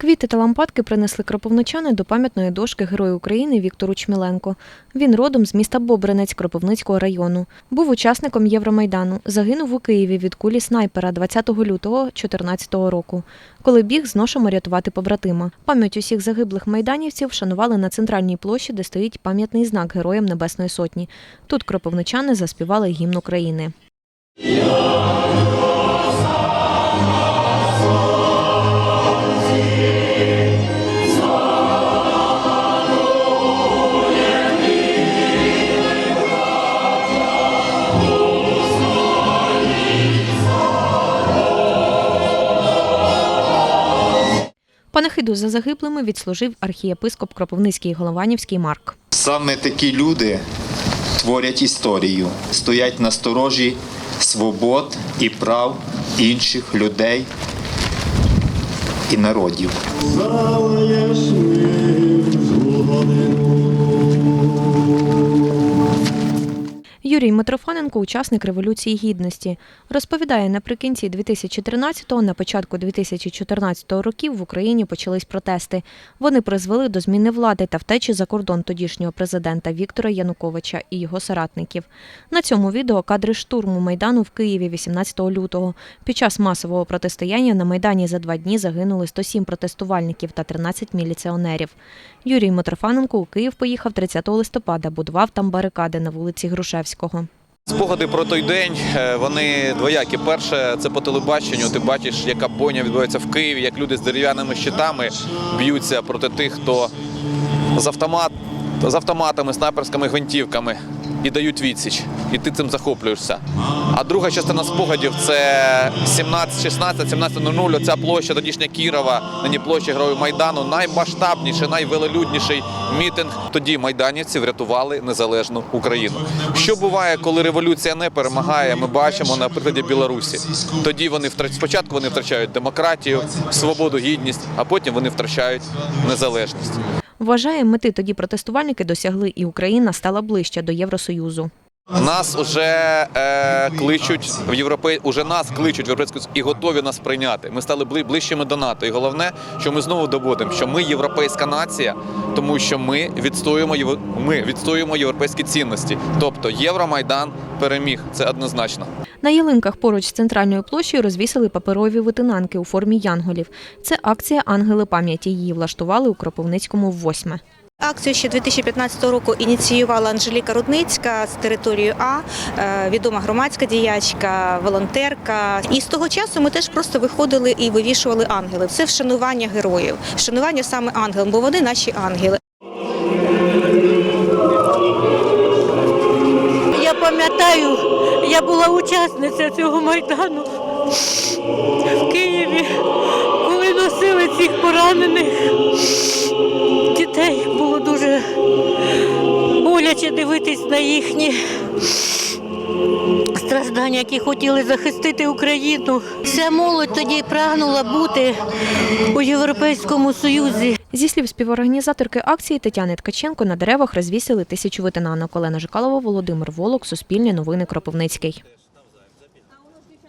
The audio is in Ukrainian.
Квіти та лампадки принесли кропивничани до пам'ятної дошки Герою України Віктору Чміленко. Він родом з міста Бобринець Кропивницького району. Був учасником Євромайдану. Загинув у Києві від кулі снайпера 20 лютого 2014 року, коли біг з ношем рятувати побратима. Пам'ять усіх загиблих майданівців вшанували на центральній площі, де стоїть пам'ятний знак Героям Небесної Сотні. Тут кропивничани заспівали гімн України. Панахиду за загиблими відслужив архієпископ Кропивницький Голованівський Марк. Саме такі люди творять історію, стоять на сторожі свобод і прав інших людей і народів. Митрофаненко – учасник Революції Гідності. Розповідає, наприкінці 2013-го, на початку 2014 років в Україні почались протести. Вони призвели до зміни влади та втечі за кордон тодішнього президента Віктора Януковича і його соратників. На цьому відео кадри штурму Майдану в Києві 18 лютого. Під час масового протистояння на Майдані за два дні загинули 107 протестувальників та 13 міліціонерів. Юрій Митрофаненко у Київ поїхав 30 листопада, будував там барикади на вулиці Грушевського. Спогади про той день е, вони двоякі. Перше, це по телебаченню. Ти бачиш, яка бойня відбувається в Києві, як люди з дерев'яними щитами б'ються проти тих, хто з автомат з автоматами, снайперськими гвинтівками і дають відсіч. І ти цим захоплюєшся. А друга частина спогадів це 17, 16, 17.00, Оця площа тодішня Кірова, нині площа Героїв Майдану. Наймасштабніший, найвелелюдніший мітинг. Тоді майданівці врятували незалежну Україну. Що буває, коли революція не перемагає? Ми бачимо на прикладі Білорусі. Тоді вони втрач... спочатку вони втрачають демократію, свободу, гідність, а потім вони втрачають незалежність. Вважає, мети тоді протестувальники досягли, і Україна стала ближче до Євросоюзу. Нас уже е, кличуть в європей, уже нас кличуть в європейську і готові нас прийняти. Ми стали бли- ближчими до НАТО. І головне, що ми знову доводимо, що ми європейська нація, тому що ми відстоюємо ми відстоюємо європейські цінності. Тобто Євромайдан переміг. Це однозначно. На ялинках поруч з центральною площею розвісили паперові витинанки у формі янголів. Це акція Ангели пам'яті. Її влаштували у Кропивницькому восьме. Акцію ще 2015 року ініціювала Анжеліка Рудницька з території А, е, відома громадська діячка, волонтерка. І з того часу ми теж просто виходили і вивішували ангелів. Це вшанування героїв, вшанування саме ангелам, бо вони наші ангели. Я пам'ятаю, я була учасниця цього майдану в Києві, коли носили цих поранених дуже боляче дивитись на їхні страждання, які хотіли захистити Україну. Вся молодь тоді прагнула бути у Європейському Союзі. Зі слів співорганізаторки акції Тетяни Ткаченко на деревах розвісили тисячу витинанок. Олена Жикалова, Володимир Волок, Суспільне новини Кропивницький.